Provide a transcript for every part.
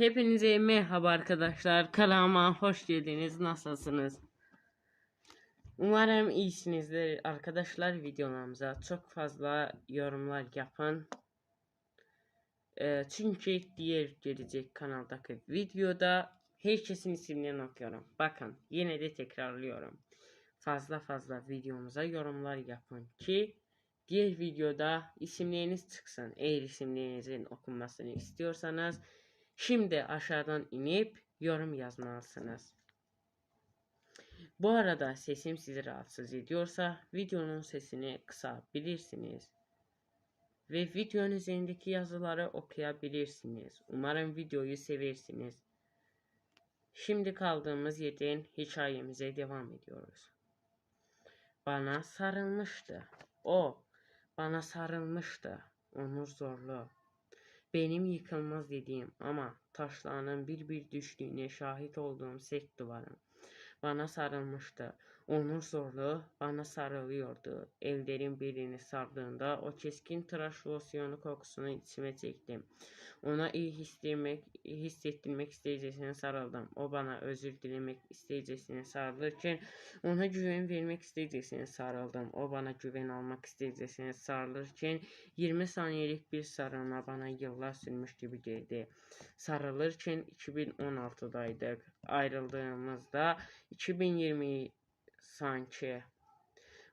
Hepinize merhaba arkadaşlar. Kanalıma hoş geldiniz. Nasılsınız? Umarım iyisinizdir. Arkadaşlar videolarımıza çok fazla yorumlar yapın. Ee, çünkü diğer gelecek kanaldaki videoda herkesin isimlerini okuyorum. Bakın yine de tekrarlıyorum. Fazla fazla videomuza yorumlar yapın ki diğer videoda isimleriniz çıksın. Eğer isimlerinizin okunmasını istiyorsanız Şimdi aşağıdan inip yorum yazmalısınız. Bu arada sesim sizi rahatsız ediyorsa videonun sesini kısabilirsiniz. Ve videonun üzerindeki yazıları okuyabilirsiniz. Umarım videoyu seversiniz. Şimdi kaldığımız yerden hikayemize devam ediyoruz. Bana sarılmıştı. O bana sarılmıştı. Onur Zorlu. Benim yıkılmaz dediğim ama taşlarının bir bir düştüğüne şahit olduğum sert duvarım bana sarılmıştı. Onun zorluğu bana sarılıyordu. Ellerim birini sardığında o keskin tıraş losyonu kokusunu içime çektim. Ona iyi hissettirmek, hissettirmek isteyicesine sarıldım. O bana özür dilemek isteyicesine sarılırken ona güven vermek isteyicesine sarıldım. O bana güven almak isteyicesine sarılırken 20 saniyelik bir sarılma bana yıllar sürmüş gibi geldi. Sarılırken 2016'daydık. Ayrıldığımızda 2020 sanki.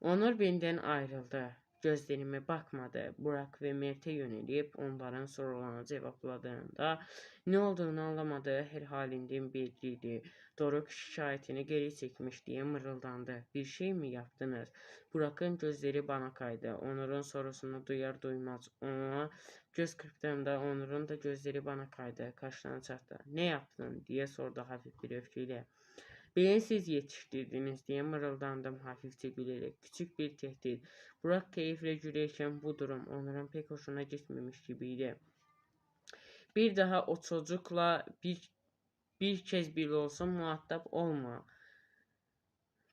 Onur benden ayrıldı. Gözlerime bakmadı. Burak ve Mert'e yönelip onların sorularına cevapladığında ne olduğunu anlamadığı her halinden belliydi. Doruk şikayetini geri çekmiş diye mırıldandı. Bir şey mi yaptınız? Burak'ın gözleri bana kaydı. Onur'un sorusunu duyar duymaz. Ona göz kırptığımda Onur'un da gözleri bana kaydı. Kaşlarını çattı. Ne yaptın diye sordu hafif bir öfkeyle. Beni siz yetiştirdiniz diye mırıldandım hafifçe gülerek. Küçük bir tehdit. Burak keyifle gülerken bu durum Onur'un pek hoşuna gitmemiş gibiydi. Bir daha o çocukla bir bir kez bile olsa muhatap olma.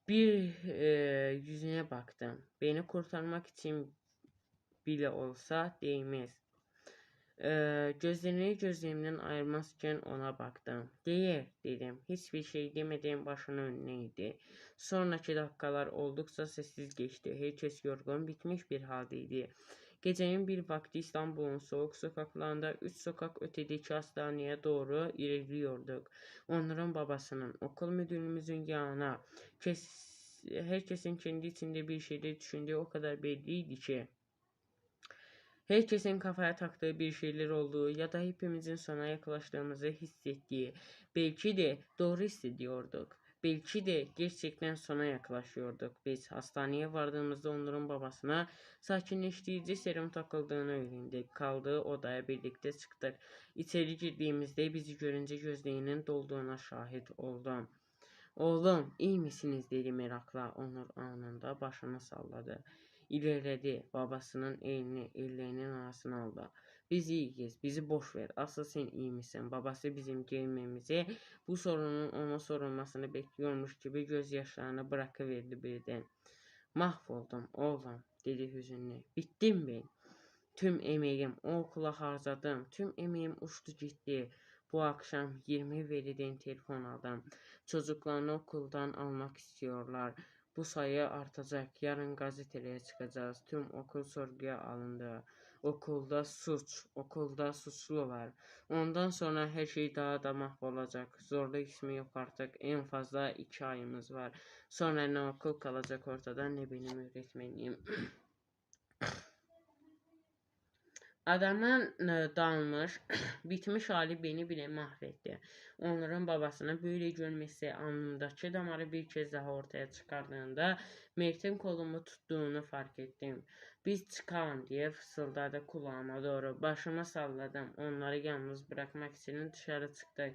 Bir e, yüzüne baktım. Beni kurtarmak için bile olsa değmez. Ee, gözlerini gözlerimden ayırmazken ona baktım. Değer dedim. Hiçbir şey demeden başının önüne Sonraki dakikalar oldukça sessiz geçti. Herkes yorgun bitmiş bir haldeydi. Gecenin bir vakti İstanbul'un soğuk sokaklarında üç sokak ötedeki hastaneye doğru ilerliyorduk. Onların babasının, okul müdürümüzün yanına. Kes, herkesin kendi içinde bir şeyler düşündüğü o kadar belliydi ki. Herkesin kafaya taktığı bir şeyler olduğu ya da hepimizin sona yaklaştığımızı hissettiği, belki de doğru hissediyorduk. Belki de gerçekten sona yaklaşıyorduk. Biz hastaneye vardığımızda onların babasına sakinleştirici serum takıldığını öğrendik. Kaldığı odaya birlikte çıktık. İçeri girdiğimizde bizi görünce gözlerinin dolduğuna şahit oldum. Oğlum iyi misiniz dedi merakla Onur anında başını salladı. İlerledi babasının elini ellerinin arasına aldı. Biz iyiyiz bizi boş ver asıl sen iyi misin? Babası bizim gelmemizi bu sorunun ona sorulmasını bekliyormuş gibi gözyaşlarını bırakıverdi birden. Mahvoldum oğlum dedi hüzünlü. Bittim ben. Tüm emeğim o okula harcadım. Tüm emeğim uçtu gitti. Bu akşam 20 veliden telefon aldım. Çocuklarını okuldan almak istiyorlar. Bu sayı artacak. Yarın gazetelere çıkacağız. Tüm okul sorguya alındı. Okulda suç, okulda suçlu var. Ondan sonra her şey daha da mahvolacak. Zorlu ismi yok artık. En fazla iki ayımız var. Sonra ne okul kalacak ortada ne benim öğretmenim. Adamın e, dalmış, bitmiş hali beni bile mahvetti. Onların babasını böyle görmesi anındaki damarı bir kez daha ortaya çıkardığında Mert'in kolumu tuttuğunu fark ettim. Biz çıkalım diye fısıldadı kulağıma doğru. Başımı salladım. Onları yalnız bırakmak için dışarı çıktık.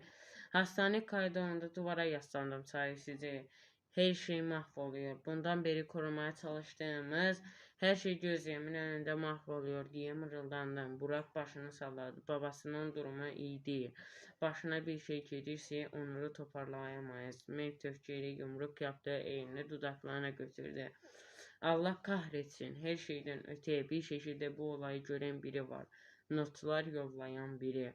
Hastane kaydığında duvara yaslandım sayesinde. Her şey mahvoluyor. Bundan beri korumaya çalıştığımız her şey gözlerimin önünde mahvoluyor diye mırıldandım. Burak başını salladı. Babasının durumu iyi değil. Başına bir şey gelirse onları toparlayamayız. Mert öfkeyle yumruk yaptı. Elini dudaklarına götürdü. Allah kahretsin. Her şeyden öte bir şekilde bu olayı gören biri var. Notlar yollayan biri.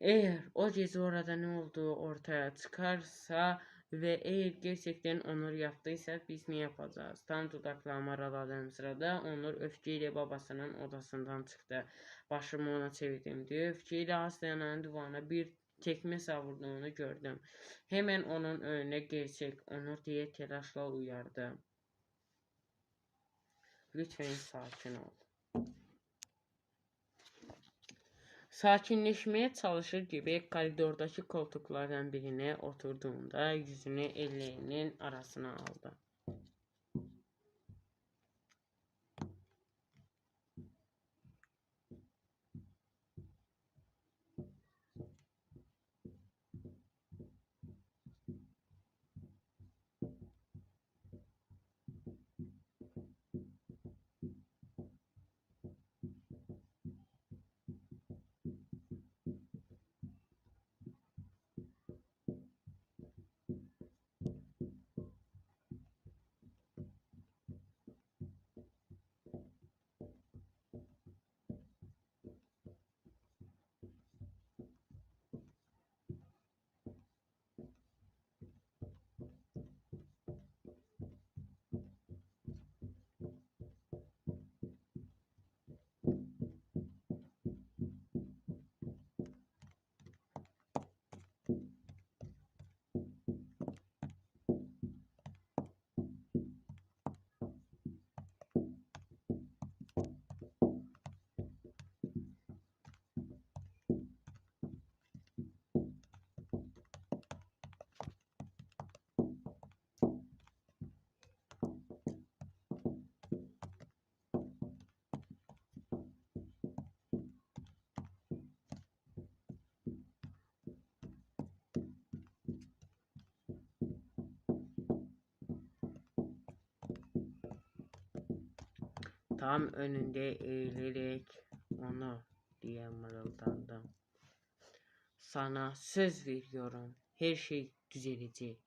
Eğer o gece orada ne olduğu ortaya çıkarsa ve eğer gerçekten Onur yaptıysa biz ne yapacağız? Tam dudaklarımı araladığım sırada Onur öfkeyle babasının odasından çıktı. Başımı ona çevirdim diyor. Öfkeyle hastanenin duvarına bir tekme savurduğunu gördüm. Hemen onun önüne gerçek Onur diye telaşla uyardı. Lütfen sakin ol. Sakinleşmeye çalışır gibi koridordaki koltuklardan birine oturduğunda yüzünü ellerinin arasına aldı. Tam önünde eğilerek onu diye mırıldandım. Sana söz veriyorum. Her şey düzelecek.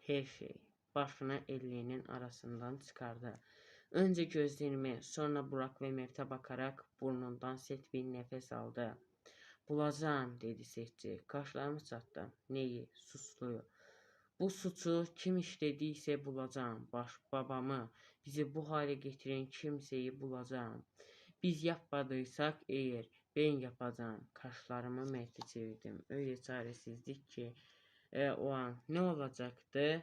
Her şey. Başını ellerinin arasından çıkardı. Önce gözlerime, sonra Burak ve Mert'e bakarak burnundan sert bir nefes aldı. Bulacağım dedi sesçi. Kaşlarımı çattım. Neyi? Susluyu. Bu suçu kim işlediyse bulacağım. Baş babamı, bizi bu hale getiren kimseyi bulacağım. Biz yapmadıysak eğer ben yapacağım. Kaşlarımı Mert'e çevirdim. Öyle çaresizlik ki e, o an ne olacaktı?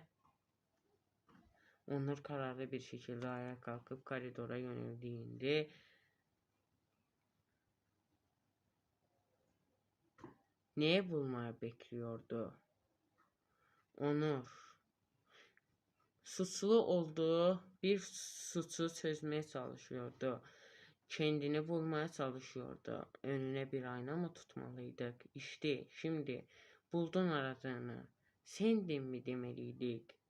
Onur kararlı bir şekilde ayağa kalkıp koridora yöneldiğinde neye bulmaya bekliyordu? Onur suçlu olduğu bir suçu çözmeye çalışıyordu. Kendini bulmaya çalışıyordu. Önüne bir ayna mı tutmalıydık? İşte şimdi buldun aradığını. Sendin mi demeliydik?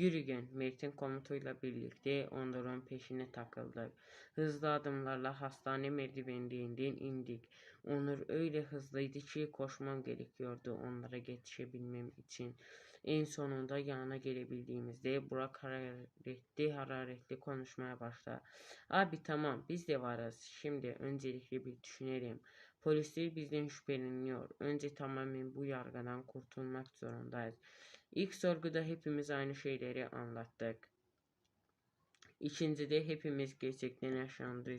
Yürüyen Mert'in komutuyla birlikte Onur'un peşine takıldık. Hızlı adımlarla hastane merdivenlerinden indik. Onur öyle hızlıydı ki koşmam gerekiyordu onlara yetişebilmem için. En sonunda yanına gelebildiğimizde Burak hararetli hararetli konuşmaya başladı. Abi tamam biz de varız. Şimdi öncelikle bir düşünelim. Polisler bizden şüpheleniyor. Önce tamamen bu yargıdan kurtulmak zorundayız. İlk sorguda hepimiz aynı şeyleri anlattık. İkincide hepimiz gerçekten yaşandığı